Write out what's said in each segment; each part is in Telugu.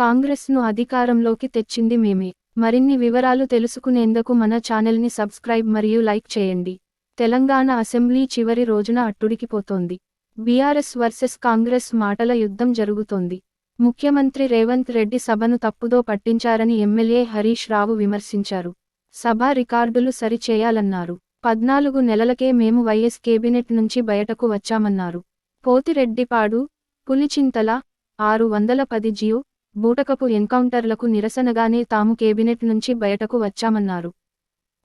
కాంగ్రెస్ను అధికారంలోకి తెచ్చింది మేమే. మరిన్ని వివరాలు తెలుసుకునేందుకు మన ఛానల్ని సబ్స్క్రైబ్ మరియు లైక్ చేయండి. తెలంగాణ అసెంబ్లీ చివరి రోజున అట్టుడికిపోతోంది బీఆర్ఎస్ వర్సెస్ కాంగ్రెస్ మాటల యుద్ధం జరుగుతోంది. ముఖ్యమంత్రి రేవంత్ రెడ్డి సభను తప్పుదో పట్టించారని ఎమ్మెల్యే హరీష్ రావు విమర్శించారు. సభ రికార్డులు సరిచేయాలన్నారు. పద్నాలుగు నెలలకే మేము వైఎస్ కేబినెట్ నుంచి బయటకు వచ్చామన్నారు. పోతిరెడ్డిపాడు పులిచింతల ఆరు వందల పది జియో బూటకపు ఎన్కౌంటర్లకు నిరసనగానే తాము కేబినెట్ నుంచి బయటకు వచ్చామన్నారు.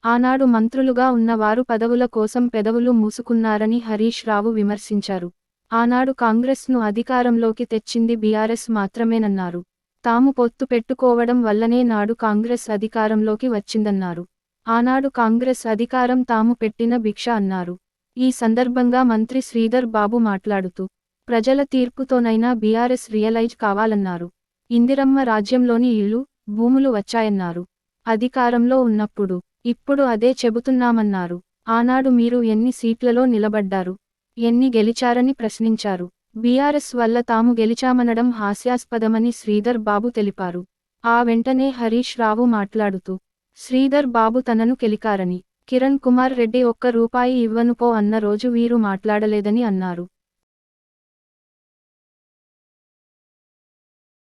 ఆనాడు మంత్రులుగా ఉన్నవారు పదవుల కోసం పెదవులు మూసుకున్నారని హరీష్ రావు విమర్శించారు. ఆనాడు కాంగ్రెస్ను అధికారంలోకి తెచ్చింది బీఆర్ఎస్ మాత్రమేనన్నారు. తాము పొత్తు పెట్టుకోవడం వల్లనే నాడు కాంగ్రెస్ అధికారంలోకి వచ్చిందన్నారు. ఆనాడు కాంగ్రెస్ అధికారం తాము పెట్టిన భిక్ష అన్నారు. ఈ సందర్భంగా మంత్రి శ్రీధర్ బాబు మాట్లాడుతూ ప్రజల తీర్పుతోనైనా బీఆర్ఎస్ రియలైజ్ కావాలన్నారు. ఇందిరమ్మ రాజ్యంలోని ఇళ్ళు భూములు వచ్చాయన్నారు. అధికారంలో ఉన్నప్పుడు ఇప్పుడు అదే చెబుతున్నామన్నారు. ఆనాడు మీరు ఎన్ని సీట్లలో నిలబడ్డారు? ఎన్ని గెలిచారని ప్రశ్నించారు. బీఆర్ఎస్ వల్ల తాము గెలిచామనడం హాస్యాస్పదమని శ్రీధర్ బాబు తెలిపారు. ఆ వెంటనే హరీష్ రావు మాట్లాడుతూ శ్రీధర్ బాబు తనను కెలికారని కిరణ్ కుమార్ రెడ్డి ఒక్క రూపాయి ఇవ్వనుపో అన్న రోజు వీరు మాట్లాడలేదని అన్నారు.